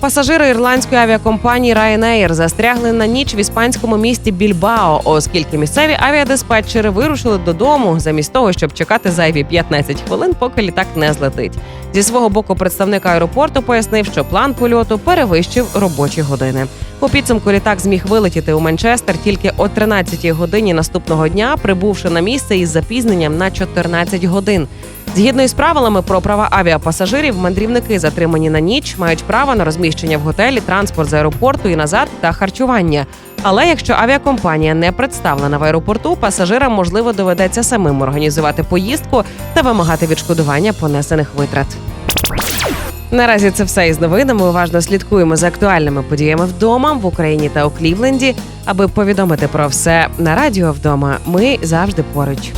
Пасажири ірландської авіакомпанії Ryanair застрягли на ніч в іспанському місті Більбао, оскільки місцеві авіадиспетчери вирушили додому замість того, щоб чекати зайві 15 хвилин, поки літак не злетить. Зі свого боку, представник аеропорту пояснив, що план польоту перевищив робочі години. У підсумку літак зміг вилетіти у Манчестер тільки о 13-й годині наступного дня, прибувши на місце із запізненням на 14 годин. Згідно із правилами про права авіапасажирів, мандрівники, затримані на ніч, мають право на розміщення в готелі, транспорт з аеропорту і назад та харчування. Але якщо авіакомпанія не представлена в аеропорту, пасажирам можливо доведеться самим організувати поїздку та вимагати відшкодування понесених витрат. Наразі це все із новинами. Уважно слідкуємо за актуальними подіями вдома в Україні та у Клівленді. Аби повідомити про все на радіо вдома, ми завжди поруч.